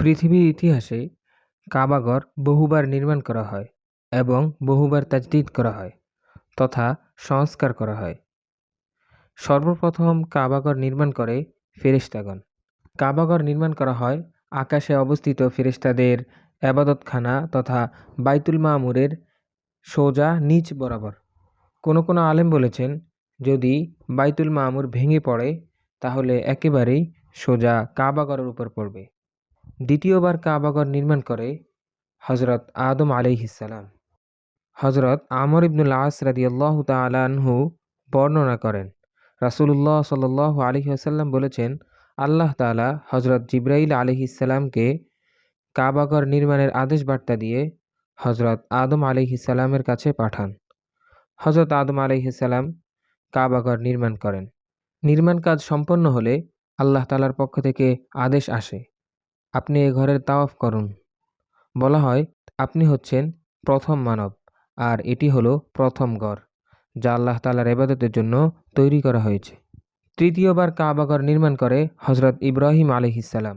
পৃথিবীর ইতিহাসে কাবাগর বহুবার নির্মাণ করা হয় এবং বহুবার তাজদিদ করা হয় তথা সংস্কার করা হয়। সর্বপ্রথম কাবাগর নির্মাণ করে ফেরেশতাগণ। কাবাগর নির্মাণ করা হয় আকাশে অবস্থিত ফেরেশতাদের আবাদতখানা তথা বাইতুল মামুরের সোজা নিচ বরাবর। কোনো কোনো আলেম বলেছেন, যদি বাইতুল মামুর ভেঙে পড়ে, তাহলে একেবারেই সোজা কাবাগরের উপর পড়বে। দ্বিতীয়বার কাবাগর নির্মাণ করে হজরত আদম আলাইহিসাল্লাম হজরত আমর ইবনুল আস রাদিয়াল্লাহ তালাহু বর্ণনা করেন। রাসুল্লাহ সাল আলহি আসাল্লাম বলেছেন, আল্লাহ তালা হজরত জিব্রাইল আলহিসাল্লামকে কাবাগর নির্মাণের আদেশ বার্তা দিয়ে হজরত আদম আলহিসাল্লামের কাছে পাঠান। হজরত আদম আলহিসাল্লাম কাবাগর নির্মাণ করেন। নির্মাণ কাজ সম্পন্ন হলে আল্লাহ তালার পক্ষ থেকে আদেশ আসে। আপনি এ ঘরের তাওয়াফ করুন। বলা হয়, আপনি হচ্ছেন প্রথম মানব, আর এটি হলো প্রথম গড় যা আল্লাহ তালার এবাদতের জন্য তৈরি করা হয়েছে। তৃতীয়বার কাবাগর নির্মাণ করে হজরত ইব্রাহিম আলিহিসাল্লাম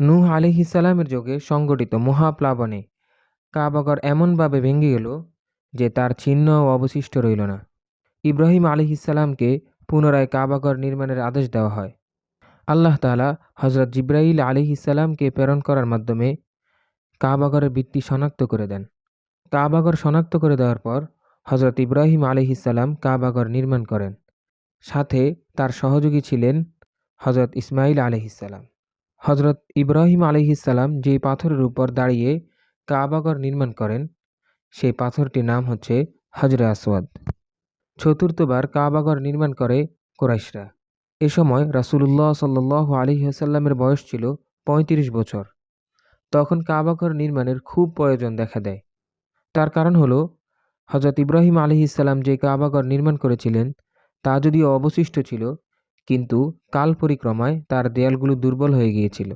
নূহ আলিহিসাল্লামের যোগে সংগঠিত মহাপ্লাবনে কাবাগর এমনভাবে ভেঙে গেল যে তার চিহ্ন অবশিষ্ট রইল না। ইব্রাহিম আলিহিসাল্লামকে পুনরায় কাবাগর নির্মাণের আদেশ দেওয়া হয়। আল্লাহ তালা হজরত জিব্রাইল আলিহিসাল্লামকে প্রেরণ করার মাধ্যমে কাবাগরের ভিত্তি শনাক্ত করে দেন। কাবাগর শনাক্ত করে দেওয়ার পর হজরত ইব্রাহিম আলিহিসাল্লাম কাবাগর নির্মাণ করেন। সাথে তার সহযোগী ছিলেন হজরত ইসমাইল আলহিসাল্লাম হজরত ইব্রাহিম আলহিসাল্লাম যে পাথরের উপর দাঁড়িয়ে কাবাগর নির্মাণ করেন, সেই পাথরটির নাম হচ্ছে হজরে আসওয়াদ। চতুর্থবার কাবাগর নির্মাণ করে কোরাইশরা। এ সময় রাসুলুল্লাহ সাল্লাহ আলহিহাসাল্লামের বয়স ছিল ৩৫ বছর। তখন কাবাঘর নির্মাণের খুব প্রয়োজন দেখা দেয়। তার কারণ হলো হজরত ইব্রাহিম আলি ইসাল্লাম যে কাবাঘর নির্মাণ করেছিলেন, তা যদিও অবশিষ্ট ছিল, কিন্তু কাল পরিক্রমায় তার দেয়ালগুলো দুর্বল হয়ে গিয়েছিল।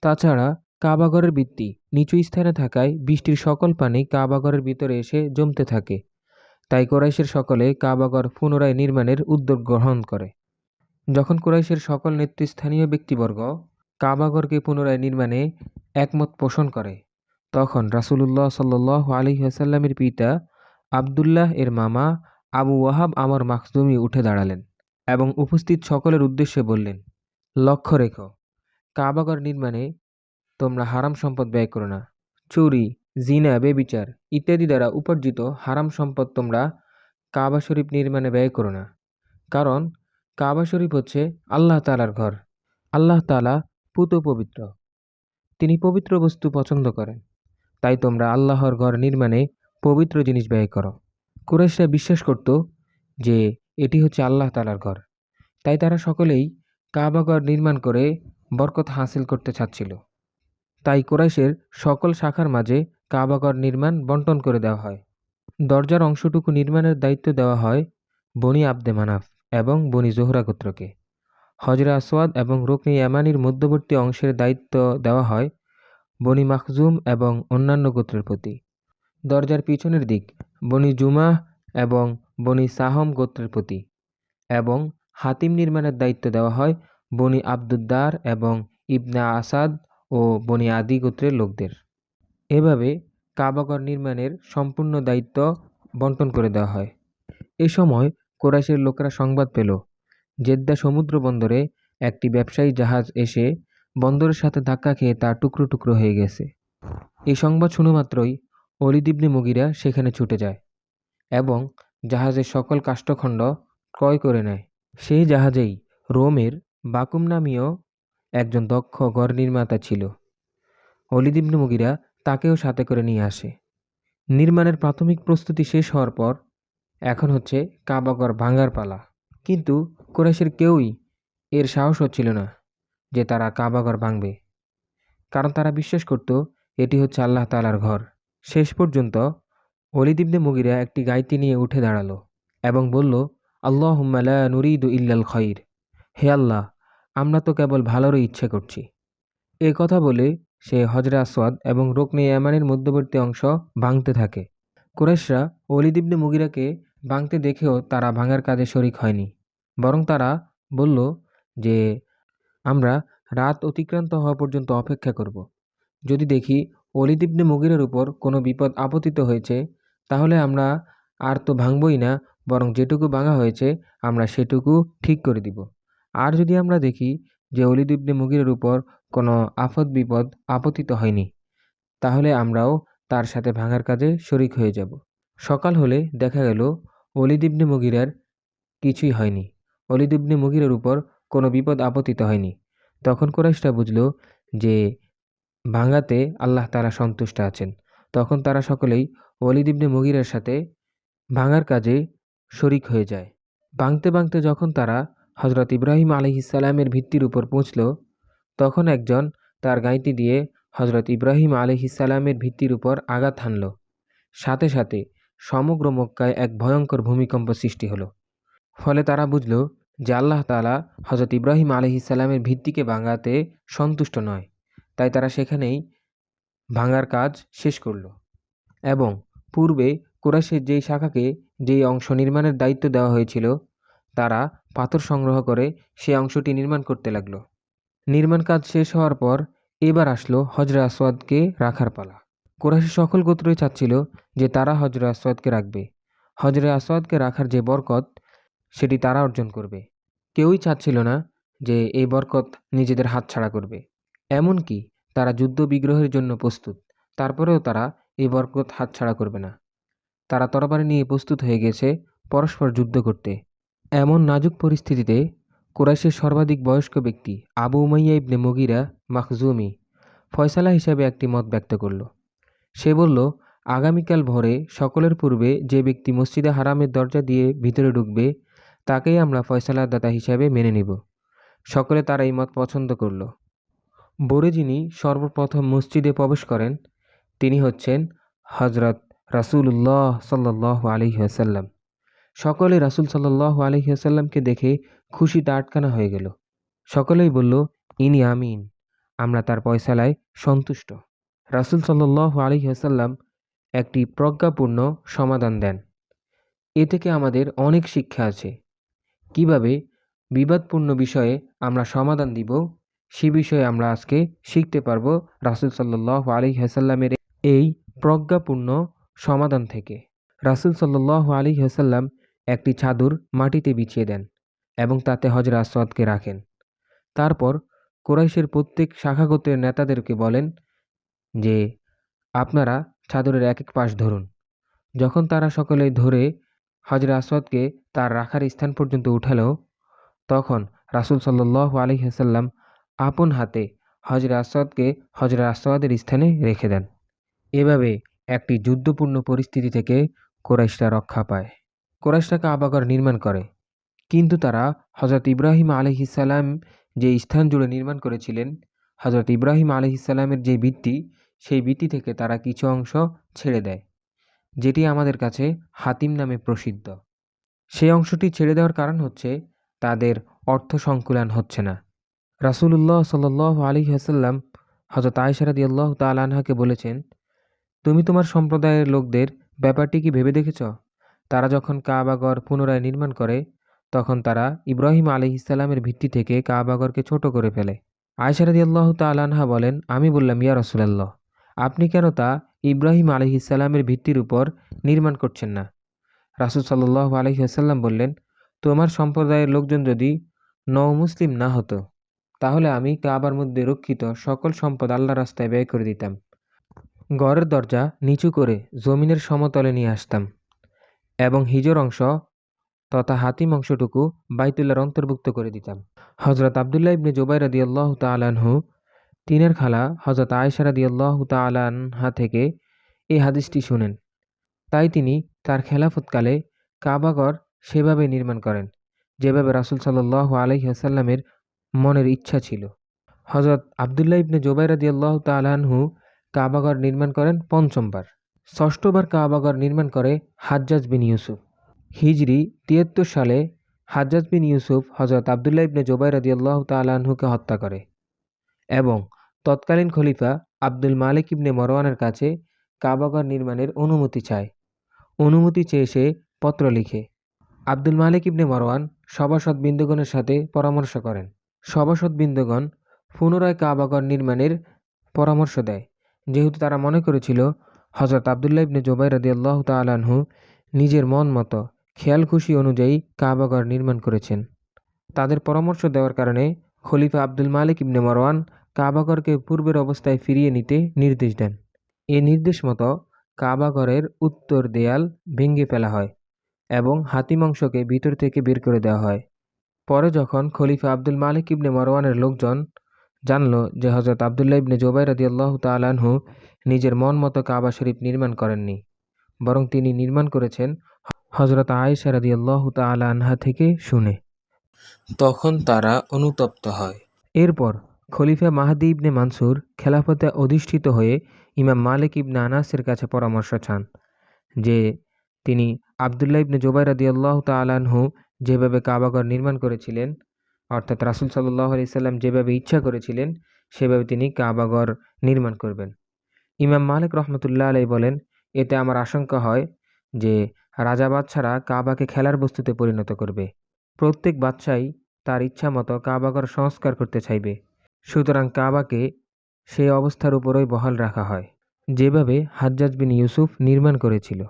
তাছাড়া কাবাঘরের ভিত্তি নিচু স্থানে থাকায় বৃষ্টির সকল পানি কাবাঘরের ভিতরে এসে জমতে থাকে। তাই কোরাইশের সকলে কাবাঘর পুনরায় নির্মাণের উদ্যোগ গ্রহণ করে। যখন কুরাইশের সকল নেতৃস্থানীয় ব্যক্তিবর্গ কাবাগরকে পুনরায় নির্মাণে একমত পোষণ করে, তখন রাসুলুল্লাহ সাল্লাহ আলী হাসাল্লামের পিতা আবদুল্লাহ এর মামা আবু ওয়াহাব আমর মাকসুমি উঠে দাঁড়ালেন এবং উপস্থিত সকলের উদ্দেশ্যে বললেন, লক্ষ্য রেখো, কাবাগর নির্মাণে তোমরা হারাম সম্পদ ব্যয় করো না। চুরি, জিনা, বেবিচার ইত্যাদি দ্বারা উপার্জিত হারাম সম্পদ তোমরা কাবা শরীফ নির্মাণে ব্যয় করো না। কারণ কাবা শরীফ হচ্ছে আল্লাহ তালার ঘর। আল্লাহ তালা পুত পবিত্র। তিনি পবিত্র বস্তু পছন্দ করেন। তাই তোমরা আল্লাহর ঘর নির্মাণে পবিত্র জিনিস ব্যয় করো। কুরেশরা বিশ্বাস করত যে এটি হচ্ছে আল্লাহ তালার ঘর। তাই তারা সকলেই কাবাঘর নির্মাণ করে বরকত হাসিল করতে চাচ্ছিল। তাই কোরাইশের সকল শাখার মাঝে কাবাঘর নির্মাণ বন্টন করে দেওয়া হয়। দরজার অংশটুকু নির্মাণের দায়িত্ব দেওয়া হয় বনি আবদে মানাফ। এবং বনি জোহরা গোত্রকে। হজরা আসওয়াদ এবং রুকনি ইয়ামানির মধ্যবর্তী অংশের দায়িত্ব দেওয়া হয় বনি মাখজুম এবং অন্যান্য গোত্রের প্রতি। দরজার পিছনের দিক বনি জুমাহ এবং বনি সাহম গোত্রের প্রতি এবং হাতিম নির্মাণের দায়িত্ব দেওয়া হয় বনি আব্দুদ্দার এবং ইবনা আসাদ ও বনি আদি গোত্রের লোকদের। এভাবে কাবাগর নির্মাণের সম্পূর্ণ দায়িত্ব বন্টন করে দেওয়া হয়। এ সময় কোরাইশের লোকেরা সংবাদ পেল। জেদ্দা সমুদ্র বন্দরে একটি ব্যবসায়ী জাহাজ এসে বন্দরের সাথে ধাক্কা খেয়ে তা টুকরো টুকরো হয়ে গেছে। এই সংবাদ শুনেমাত্রই অলিদিবনে মুগিরা সেখানে ছুটে যায় এবং জাহাজের সকল কাষ্ঠখণ্ড ক্রয় করে নেয়। সেই জাহাজেই রোমের বাকুম নামীয় একজন দক্ষ গড় নির্মাতা ছিল। অলিদিবনে মুগিরা তাকেও সাথে করে নিয়ে আসে। নির্মাণের প্রাথমিক প্রস্তুতি শেষ হওয়ার পর এখন হচ্ছে কাবাগর ভাঙার পালা। কিন্তু কুরাইশের কেউই এর সাহস হচ্ছিল না যে তারা কাবাগর ভাঙবে। কারণ তারা বিশ্বাস করত এটি হচ্ছে আল্লাহ তালার ঘর। শেষ পর্যন্ত অলিদিবনে মুগিরা একটি গাইতি নিয়ে উঠে দাঁড়াল এবং বলল আল্লাহ হুম্মালা নুরিদু ইল্লাল খৈর হে আল্লাহ, আমরা তো কেবল ভালোরই ইচ্ছে করছি। এ কথা বলে সে হজরা আসওয়াদ এবং রোকনে ইয়ামানের মধ্যবর্তী অংশ ভাঙতে থাকে। কুরেশরা অলিদিবনে মুগিরাকে ভাঙতে দেখেও তারা ভাঙার কাজে শরিক হয়নি। বরং তারা বলল যে, আমরা রাত অতিক্রান্ত হওয়া পর্যন্ত অপেক্ষা করব। যদি দেখি অলিদ মুগিরের উপর কোনো বিপদ আপতিত হয়েছে, তাহলে আমরা আর তো ভাঙবই না, বরং যেটুকু ভাঙা হয়েছে, আমরা সেটুকু ঠিক করে দিব। আর যদি আমরা দেখি যে অলিদ মুগিরের উপর কোনো আফত বিপদ আপতিত হয়নি, তাহলে আমরাও তার সাথে ভাঙার কাজে শরিক হয়ে যাব। সকাল হলে দেখা গেল অলিদ ইবনে মুগিরার কিছুই হয়নি। অলিদ ইবনে মুগিরের উপর কোনো বিপদ আপতিত হয়নি। তখন কোরাইশরা বুঝল যে ভাঙাতে আল্লাহ তারা সন্তুষ্ট আছেন। তখন তারা সকলেই অলিদ ইবনে মুগিরের সাথে ভাঙার কাজে শরিক হয়ে যায়। ভাঙতে ভাঙতে যখন তারা হজরত ইব্রাহিম আলহিসাল্লামের ভিত্তির উপর পৌঁছল, তখন একজন তার গাঁইতি দিয়ে হজরত ইব্রাহিম আলহিসাল্লামের ভিত্তির উপর আঘাত হানল। সাথে সাথে সমগ্র মক্কায় এক ভয়ঙ্কর ভূমিকম্প সৃষ্টি হলো। ফলে তারা বুঝল যে আল্লাহ তালা হজরত ইব্রাহিম আলহিসাল্লামের ভিত্তিকে ভাঙাতে সন্তুষ্ট নয়। তাই তারা সেখানেই ভাঙার কাজ শেষ করল। এবং পূর্বে কুরাইশের যেই শাখাকে যেই অংশ নির্মাণের দায়িত্ব দেওয়া হয়েছিল, তারা পাথর সংগ্রহ করে সেই অংশটি নির্মাণ করতে লাগল। নির্মাণ কাজ শেষ হওয়ার পর এবার আসলো হজরে আসওয়াদকে রাখার পালা। কোরাইশের সকল গোত্রই চাচ্ছিল যে তারা হজরে আসওয়াদকে রাখবে। হজরে আসওয়াদকে রাখার যে বরকত, সেটি তারা অর্জন করবে। কেউই চাচ্ছিল না যে এই বরকত নিজেদের হাতছাড়া করবে। এমনকি তারা যুদ্ধ বিগ্রহের জন্য প্রস্তুত, তারপরেও তারা এই বরকত হাতছাড়া করবে না। তারা তরবারি নিয়ে প্রস্তুত হয়ে গেছে পরস্পর যুদ্ধ করতে। এমন নাজুক পরিস্থিতিতে কুরাইশের সর্বাধিক বয়স্ক ব্যক্তি Abu Umayya ibn Mughira Makhzumi ফয়সালা হিসাবে একটি মত ব্যক্ত করল। সে বলল, আগামীকাল ভোরে সকলের পূর্বে যে ব্যক্তি মসজিদে হারামের দরজা দিয়ে ভিতরে ঢুকবে, তাকেই আমরা ফয়সালার দাতা হিসাবে মেনে নিব। সকলে তারা এই মত পছন্দ করল। বোরে যিনি সর্বপ্রথম মসজিদে প্রবেশ করেন, তিনি হচ্ছেন হজরত রাসুল্লাহ সাল্লাহ আলহিহাসাল্লাম সকলে রাসুল সাল্লাহ আলহিহাসাল্লামকে দেখে খুশিতে আটকানা হয়ে গেল। সকলেই বলল, ইনি আমিন, আমরা তার পয়সালায় সন্তুষ্ট। রাসুল সাল্লাহ আলহিহাসাল্লাম একটি প্রজ্ঞাপূর্ণ সমাধান দেন। এ থেকে আমাদের অনেক শিক্ষা আছে। কীভাবে বিবাদপূর্ণ বিষয়ে আমরা সমাধান দিব, সে বিষয়ে আমরা আজকে শিখতে পারব রাসুল সাল্লাহ আলী হাসাল্লামের এই প্রজ্ঞাপূর্ণ সমাধান থেকে। রাসুল সাল্লাহ আলী হাসাল্লাম একটি চাদর মাটিতে বিছিয়ে দেন এবং তাতে হজরা আসওয়াদকে রাখেন। তারপর কোরাইশের প্রত্যেক শাখাগতের নেতাদেরকে বলেন যে আপনারা চাদরের এক এক পাশ ধরুন। যখন তারা সকলে ধরে হজরা আসওয়াদকে তার রাখার স্থান পর্যন্ত উঠালো, তখন রাসুল সাল্লাহ আলী হাসাল্লাম আপন হাতে হজরা আসওয়াদকে হজরা আসওয়াদের স্থানে রেখে দেন। এভাবে একটি যুদ্ধপূর্ণ পরিস্থিতি থেকে কোরাইশরা রক্ষা পায়। কোরাইশরা কাবাগর নির্মাণ করে। কিন্তু তারা হজরত ইব্রাহিম আলহিসাল্লাম যে স্থান জুড়ে নির্মাণ করেছিলেন হজরত ইব্রাহিম আলহিসাল্লামের যে ভিত্তি সেই ভিত্তি থেকে তারা কিছু অংশ ছেড়ে দেয়, যেটি আমাদের কাছে হাতিম নামে প্রসিদ্ধ। সেই অংশটি ছেড়ে দেওয়ার কারণ হচ্ছে তাদের অর্থ সংকুলান হচ্ছে না। রাসুলুল্লাহ সাল আলী হাসাল্লাম হজরত আয়সারাদি আল্লাহ তালানহাকে বলেছেন, তুমি তোমার সম্প্রদায়ের লোকদের ব্যাপারটি কি ভেবে দেখেছ? তারা যখন কাবাগর পুনরায় নির্মাণ করে, তখন তারা ইব্রাহিম আলী ইসলামের ভিত্তি থেকে কাবাগরকে ছোট করে ফেলে। আয়সারাদি আল্লাহ তালানহা বলেন, আমি বললাম, ইয়া রসুলাল্লাহ। আপনি কেন তা ইব্রাহিম আলী ইসলামের ভিত্তির উপর নির্মাণ করছেন না? রাসুল সাল্লাহ আলহি আসাল্লাম বললেন, তোমার সম্প্রদায়ের লোকজন যদি নও মুসলিম না হতো, তাহলে আমি কাবার মধ্যে রক্ষিত সকল সম্পদ আল্লাহ রাস্তায় ব্যয় করে দিতাম। ঘরের দরজা নিচু করে জমিনের সমতলে নিয়ে আসতাম এবং হিজর অংশ তথা হাতিম অংশটুকু বাইতুল্লার অন্তর্ভুক্ত করে দিতাম। হজরত আবদুল্লাহ ইবনে জোবাই রাদি আল্লাহ তালানহু তিনের খালা হজরত আয়সা রাদি আল্লাহ তালানহা থেকে এই হাদিসটি শুনেন। তাই তিনি তার খেলাফতকালে কাবাগর সেভাবে নির্মাণ করেন, যেভাবে রাসুল সাল্লাহ আলহিহাসাল্লামের মনের ইচ্ছা ছিল। হজরত আবদুল্লাহ ইবনে জোবাইরাদি আল্লাহ তালাহু কাবাগর নির্মাণ করেন পঞ্চমবার। ষষ্ঠবার কাবাগর নির্মাণ করে হাজ্জাজ বিন ইউসুফ। হিজরি তিয়াত্তর সালে হাজ্জাজ বিন ইউসুফ হজরত আবদুল্লাহ ইবনে জোবাইরাদি আল্লাহ তালাহুকে হত্যা করে। এবং তৎকালীন খলিফা আব্দুল মালিক ইবনে মরওয়ানের কাছে কাবাগর নির্মাণের অনুমতি চায়। অনুমতি চেয়ে সে পত্র লিখে। আব্দুল মালিক ইবনে মরওয়ান সভাসদ বিন্দুগণের সাথে পরামর্শ করেন। সভাসদ বিন্দুগণ পুনরায় কাবাগর নির্মাণের পরামর্শ দেয়। যেহেতু তারা মনে করেছিল হজরত আবদুল্লাহ ইবনে জোবাই রাদিয়াল্লাহু তাআলাহু নিজের মন মতো, খেয়াল খুশি অনুযায়ী কাবাগর নির্মাণ করেছেন। তাদের পরামর্শ দেওয়ার কারণে খলিফা আব্দুল মালিক ইবনে মারওয়ান কাবাগরকে পূর্বের অবস্থায় ফিরিয়ে নিতে নির্দেশ দেন। এ নির্দেশ মতো কাবাগরের উত্তর দেয়াল ভেঙে ফেলা হয় এবং হাতিমাংসকে ভিতর থেকে বের করে দেওয়া হয়। পরে যখন খলিফা আব্দুল মালিক ইবনে মারওয়ানের লোকজন জানল যে হজরত আবদুল্লাহ ইবনে জোবাই রাদিয়াল্লাহু তাআলাহু নিজের মন মতো কাবা শরীফ নির্মাণ করেননি, বরং তিনি নির্মাণ করেছেন হজরত আয়েশা রাদিয়াল্লাহু তাআলা আনহা থেকে শুনে। তখন তারা অনুতপ্ত হয়। এরপর খলিফা মাহাদি ইবনে মানসুর খেলাফতে অধিষ্ঠিত হয়ে ইমাম মালিক ইবনে আনাসের কাছে পরামর্শ চান যে, তিনি আবদুল্লাহ ইবনে জোবাই রাদিয়াল্লাহু তাআলাহু যেভাবে কাবাগর নির্মাণ করেছিলেন, অর্থাৎ রাসুল সাল্লাহ আলি সাল্লাম যেভাবে ইচ্ছা করেছিলেন, সেভাবে তিনি কাবাগর নির্মাণ করবেন। ইমাম মালিক রহমতুল্লাহ আলাই বলেন, এতে আমার আশঙ্কা হয় যে, রাজা বাদশারা কাবাকে খেলার বস্তুতে পরিণত করবে। প্রত্যেক বাদশাই তার ইচ্ছা মতো কাবাগর সংস্কার করতে চাইবে। সুতরাং কাবাকে সেই অবস্থার উপরই বহাল রাখা হয়, যেভাবে হাজ্জাজ বিন ইউসুফ নির্মাণ করেছিল।